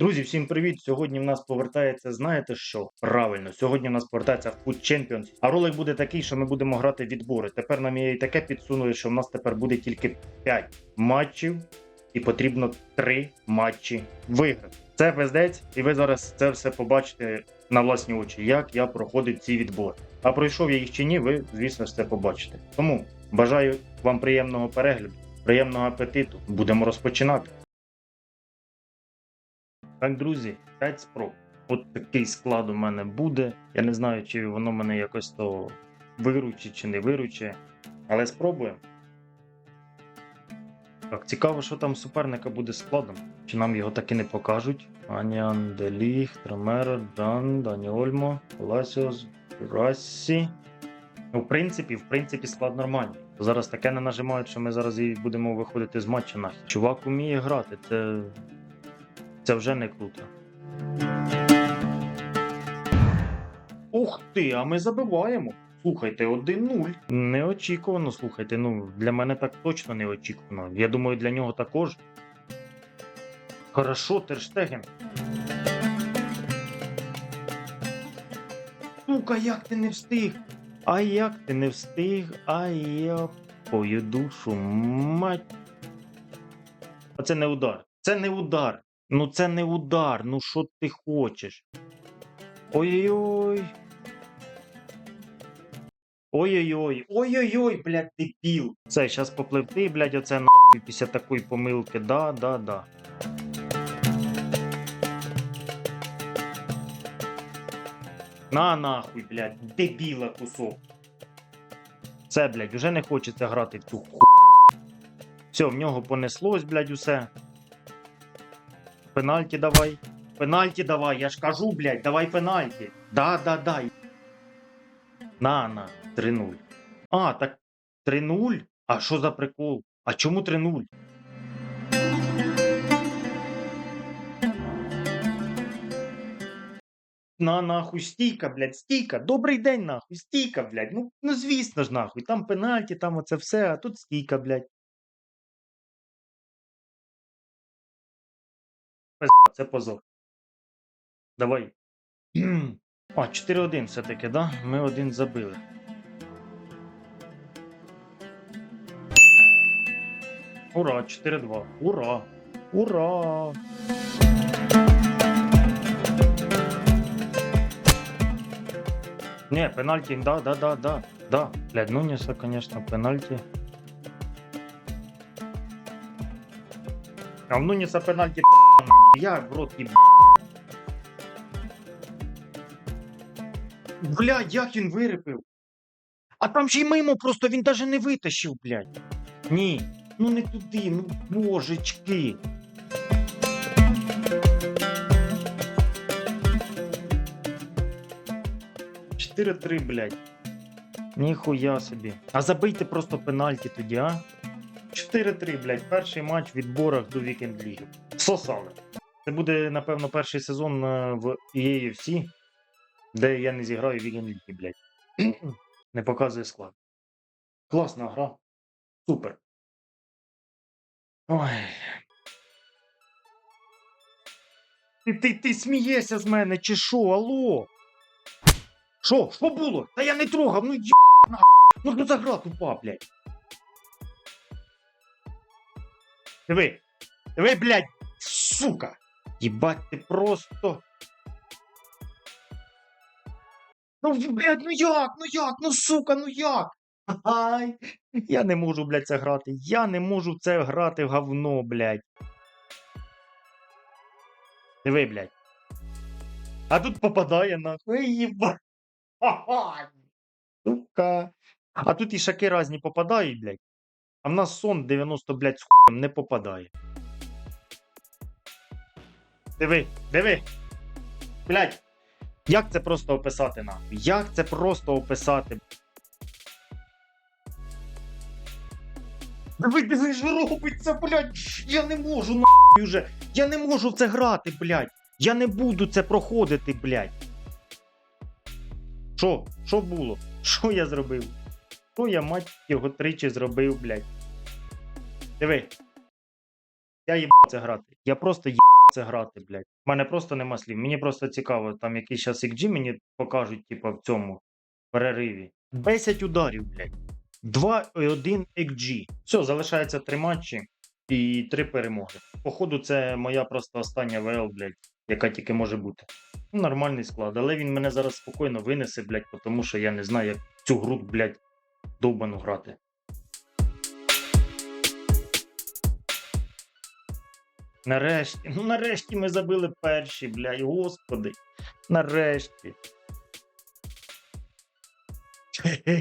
Друзі, всім привіт! Сьогодні в нас повертається, знаєте що? Правильно, сьогодні в нас повертається Food Champions. А ролик буде такий, що ми будемо грати відбори. Тепер нам є і таке підсунули, що в нас тепер буде тільки 5 матчів, і потрібно 3 матчі виграти. Це пиздець, і ви зараз це все побачите на власні очі, як я проходив ці відбори. А пройшов я їх чи ні, ви, звісно це побачите. Тому бажаю вам приємного перегляду, приємного апетиту. Будемо розпочинати. Так, друзі, 5 спроб. От такий склад у мене буде. Я не знаю, чи воно мене якось то виручить чи не виручить. Але спробуємо. Так, цікаво, що там суперника буде складом. Чи нам його таки не покажуть? Анян, Деліг, Тремеро, Дан, Дані Ольмо, Ласіос, Рассі. Ну, в принципі, в принципі, склад нормальний. Зараз таке не нажимають, що ми зараз і будемо виходити з матча нахер. Чувак уміє грати, це. Це вже не круто. Ух ти, а ми забиваємо. Слухайте, 1-0. Неочікувано, слухайте. Ну, для мене так точно неочікувано. Я думаю, для нього також. Хорошо, Терштеген. Сука, як ти не встиг? А як ти не встиг? А я пою душу, мать. А це не удар. Це не удар. Ну це не удар. Ну що ти хочеш? Ой-ой-ой. Ой-ой-ой. Ой-ой-ой, блядь, ти піл. Це, зараз попливти, блядь, оце нахуй після такої помилки. Да, да, да. На нахуй, блядь, дебіла кусок. Це, блядь, вже не хочеться грати в цю ху. Все, в нього понеслось, блядь, усе. Пенальті давай. Пенальті давай, я ж кажу, блядь, давай пенальті. Да, да, да. На, на, 3-0. А, так 3-0? А що за прикол? А чому 3-0? На нахуй стійка, блядь, стійка. Добрий день, нахуй, стійка, блядь. Ну, ну звісно ж, нахуй. Там пенальті, там оце все, а тут стійка, блядь. Це позор. Давай. А, 4-1 все-таки, да? Ми один забили. Ура, 4-2. Ура! Ура! Не, пенальті, да, да, да, да. Да. Блядь, Нуніса, конечно, пенальті. А в Нуніса пенальті я в рот їб... Блядь, як він вирипив? А там ще й мимо просто він даже не витащив, блядь. Ні, ну не туди, ну божечки. Чотири-три, блядь. Ніхуя собі. А забийте просто пенальті тоді, а? 4-3, блядь, перший матч в відборах до Вікенд Ліги. Сосали. Це буде, напевно, перший сезон е, в EAFC, де я не зіграю Вікенд Ліги, блядь. Не показує склад. Класна гра. Супер. Ой. Ти, ти, ти смієшся з мене, чи що? Алло? Що? Що було? Та я не трогав, ну є Ну що за гра тупа, блядь? Диви. Диви, блядь, сука. Єбать, ти просто. Ну, блядь, ну як, ну як, ну сука, ну як? Ай, я не можу, блядь, це грати. Я не можу це грати в говно, блядь. Диви, блядь. А тут попадає нахуй. Ха-ха. Сука. А тут і шаки разні попадають, блядь. А в нас сон 90, блядь, з хуєм не попадає. Диви, диви. Блядь. Як це просто описати нахуй? Як це просто описати? Диви, диви, що робиться, блядь. Я не можу нахуй вже. Я не можу в це грати, блядь. Я не буду це проходити, блядь. Що? Що було? Що я зробив? Що я, мать, його тричі зробив, блядь? Диви. Я їбав це грати. Я просто їбав це грати, блядь. У мене просто нема слів. Мені просто цікаво, там якийсь зараз XG мені покажуть, типа, в цьому перериві. 10 ударів, блядь. 2,1 XG. Все, залишається 3 матчі і 3 перемоги. Походу, це моя просто остання ВЛ, блядь, яка тільки може бути. Ну, нормальний склад, але він мене зараз спокійно винесе, блядь, тому що я не знаю, як цю гру, блядь, довбану грати. Нарешті, ну нарешті ми забили перші, блядь, господи. Нарешті.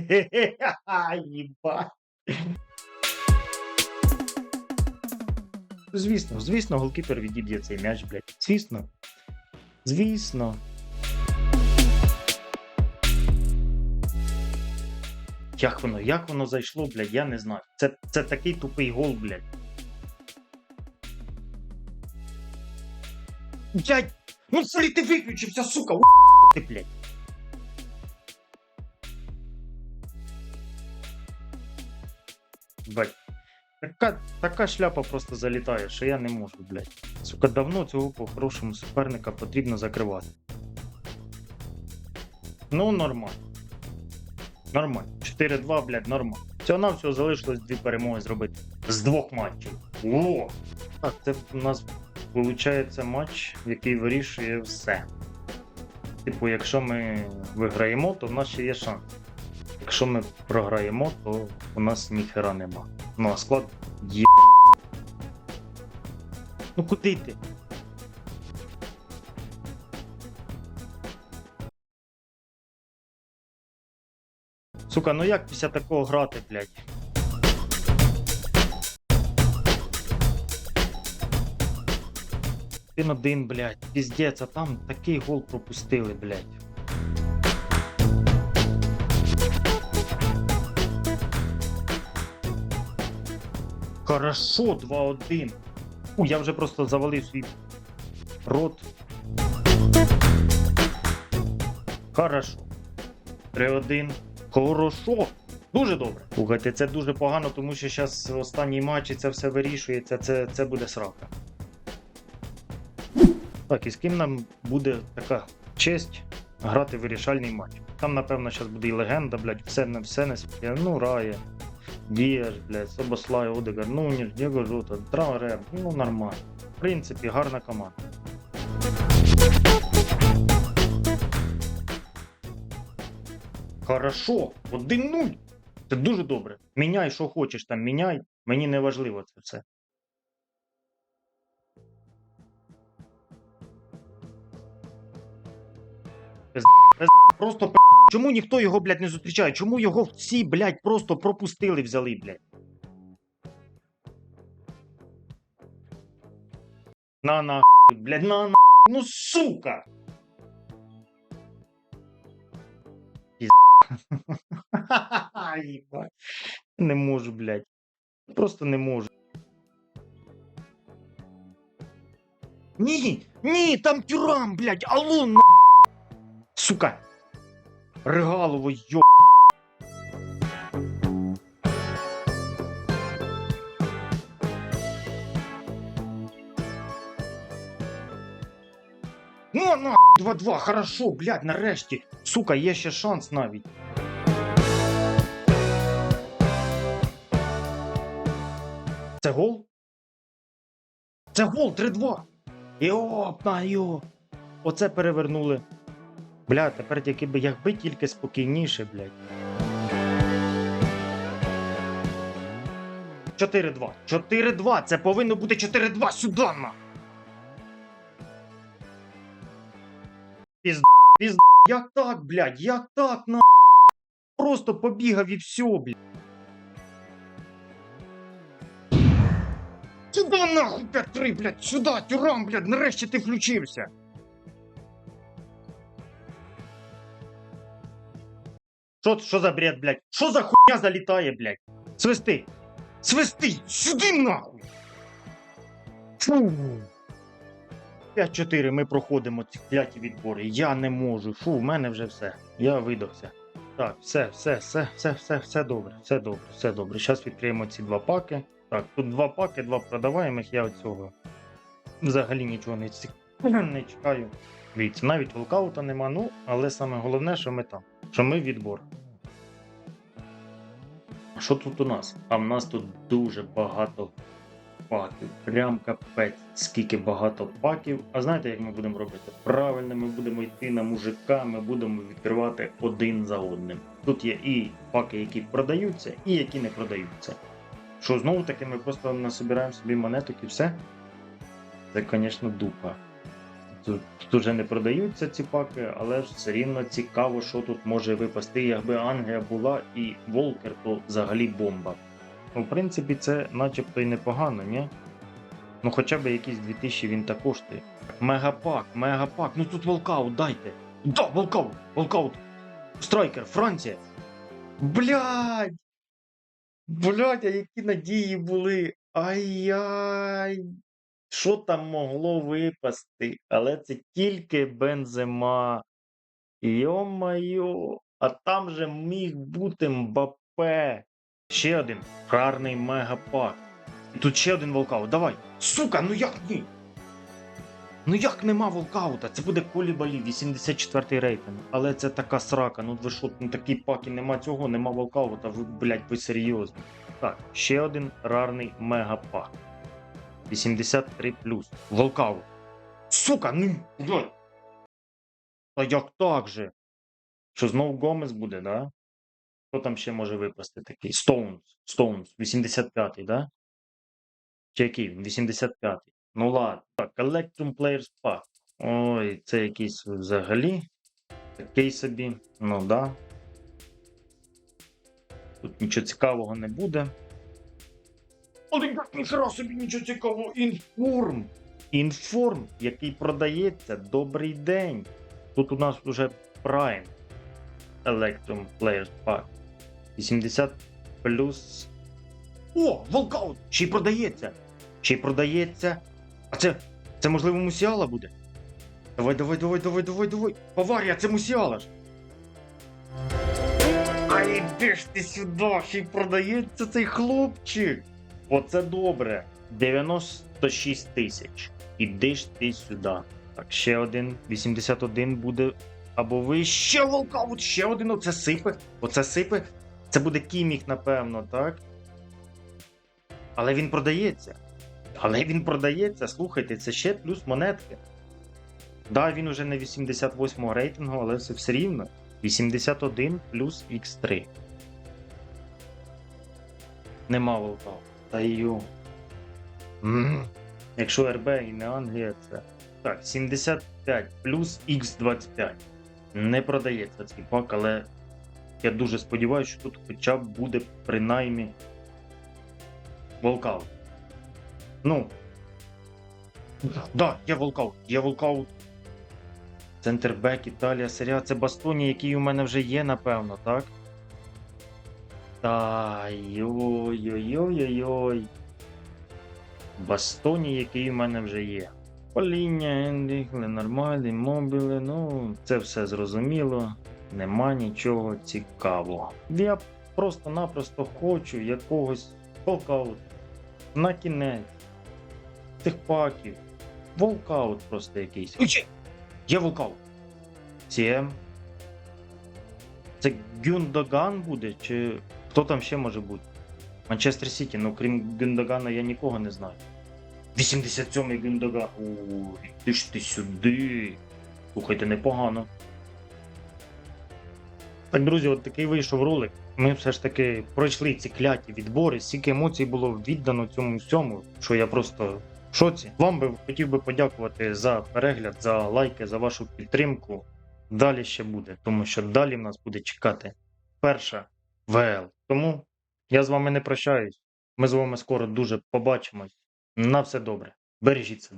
Єбать. Звісно, звісно, голкіпер відіб'є цей м'яч, блядь. Звісно. Звісно. Як воно, як воно зайшло, блядь, я не знаю. Це, це такий тупий гол, блядь. Дядь, ну флі ти виключився, сука, у ти, блядь. Бать. Така, така шляпа просто залітає, що я не можу, блядь. Сука, давно цього по-хорошому суперника потрібно закривати. Ну, нормально. Нормально. 4-2, блядь, нормально. Всього на всього залишилось дві перемоги зробити. З двох матчів. О! Так, це у нас виходить матч, який вирішує все. Типу, якщо ми виграємо, то в нас ще є шанс. Якщо ми програємо, то у нас ніхера нема. Ну а склад є. Ну куди ти? Сука, ну як після такого грати, блядь? Він один, блядь, піздець, а там такий гол пропустили, блядь. Хорошо, 2-1. У, я вже просто завалив свій рот. Хорошо. 3-1. Хорошо. Дуже добре. Слухайте, це дуже погано, тому що зараз останній матч і це все вирішується. Це, це буде срака. Так, і з ким нам буде така честь грати вирішальний матч. Там, напевно, зараз буде і легенда, блядь, все на все не спє. Ну, Рає, Дієш, блядь, Собослай, Одегар, ну, ніж, Діго Жута, Траоре, ну нормально. В принципі, гарна команда. Хорошо, 1-0. Це дуже добре. Міняй, що хочеш там, міняй. Мені не важливо це все. Пиз- пиз- Просто пи- Чому ніхто його, блядь, не зустрічає? Чому його всі, блядь, просто пропустили, взяли, блядь? На на, блядь, на на. Ну сука! Не можу, блядь. Просто не можу. Ні, ні, там тюрам, блядь, алло, на. Сука. Регалово, йо. Ну, на, 2-2, хорошо, блядь, нарешті. Сука, є ще шанс навіть. Це гол? Це гол 3-2. Йопа-йо. Оце перевернули. Бля, тепер тільки би якби тільки спокійніше, блядь. 4-2. 4-2. Це повинно бути 4-2 сюди, на. Пізд... Пізд... Як так, блядь? Як так, на? Просто побігав і все, блядь. Сюда нахуй 5-3, блядь, сюда, тюрам, блядь, нарешті ти включився. Що, що за бред, блядь? Що за хуйня залітає, блядь? Свисти! Свисти! Сюди нахуй! Фу. 5-4 ми проходимо ці кляті відбори. Я не можу. Фу, в мене вже все. Я видохся. Так, все, все, все, все, все, все добре, все добре, все добре. Зараз відкриємо ці два паки. Так, тут два паки, два продаваємих, я оцього взагалі нічого не, ці... не чекаю. Дивіться, навіть волкаута нема, ну, але саме головне, що ми там, що ми відбор. А що тут у нас? А в нас тут дуже багато паків. Прям капець, скільки багато паків. А знаєте, як ми будемо робити? Правильно, ми будемо йти на мужика, ми будемо відкривати один за одним. Тут є і паки, які продаються, і які не продаються. Що знову таки ми просто насобираємо собі монеток і все. Це, звісно, дупа. Тут, вже не продаються ці паки, але ж все рівно цікаво, що тут може випасти. Якби Ангія була і Волкер, то взагалі бомба. Ну, в принципі, це начебто й непогано, ні? Ну хоча б якісь 2000 він так коштує. Мегапак, мегапак, ну тут волкаут дайте. Да, волкаут, волкаут. Страйкер, Франція. Блядь! Блядь, а які надії були. Ай-яй. Що там могло випасти? Але це тільки бензема. Йо-майо, а там же міг бути Мбаппе. Ще один гарний мегапак. І тут ще один волкаут. Давай. Сука, ну як ні? Ну як нема волкаута? Це буде Колібалі, 84-й рейтинг. Але це така срака. Ну ви що, ну такі паки, нема цього, нема волкаута. Ви, блядь, ви серйозно. Так, ще один рарний мегапак. 83 Волкаут. Сука, ну, блядь. А як так же? Що знов Гомес буде, да? Хто там ще може випасти такий? Стоунс. Стоунс, 85-й, да? Чи який? він? 85-й. Ну ладно. Так, Electrum Players Pack. Ой, це якийсь взагалі. Такий собі. Ну да. Тут нічого цікавого не буде. Але як ніхера собі нічого цікавого. Інформ. Інформ, який продається. Добрий день. Тут у нас вже Prime. Electrum Players Pack. 80 плюс. О, волкаут! Й продається! Й продається. А це. Це можливо Мусіала буде? Давай, давай, давай, давай, давай, давай. Баварія, це Мусіала ж. А іди ж ти сюди, ще й продається цей хлопчик. Оце добре. 96 тисяч. Іди ж ти сюди. Так, ще один. 81 буде. Або ви ще волкаут, ще один. Оце сипе. Оце сипе. Це буде кімік, напевно, так? Але він продається. Але він продається, слухайте, це ще плюс монетки. Да, він уже не 88 рейтингу, але це все рівно. 81 плюс X3. Нема волкау. Та йо. М. Якщо РБ і не Англія, це. Так, 75 плюс X25. Не продається цей пак, але я дуже сподіваюся, що тут хоча б буде принаймні волкаут. Ну. Да, є волкаут, є волкаут. Центрбек, Італія, серія. Це Бастоні, який у мене вже є, напевно, так? Та йой-йой-йой-йой. Бастоні, який у мене вже є. Поління, Ендрік, Ленормалі, мобіли, ну, це все зрозуміло. Нема нічого цікавого. Я просто-напросто хочу якогось волкаут. На кінець. Тих паків. Волкаут просто якийсь. Ой, чи- Є волкаут. Сім. Це Гюндоган буде, чи хто там ще може бути? Манчестер Сіті, ну крім Гюндогана я нікого не знаю. 87-й Гюндоган. Ой, ти ж ти сюди. Слухайте, непогано. Так, друзі, от такий вийшов ролик. Ми все ж таки пройшли ці кляті відбори, стільки емоцій було віддано цьому всьому, що я просто в шоці. Вам би хотів би подякувати за перегляд, за лайки, за вашу підтримку. Далі ще буде, тому що далі в нас буде чекати перша ВЛ. Тому я з вами не прощаюсь. Ми з вами скоро дуже побачимось. На все добре. Бережіть себе.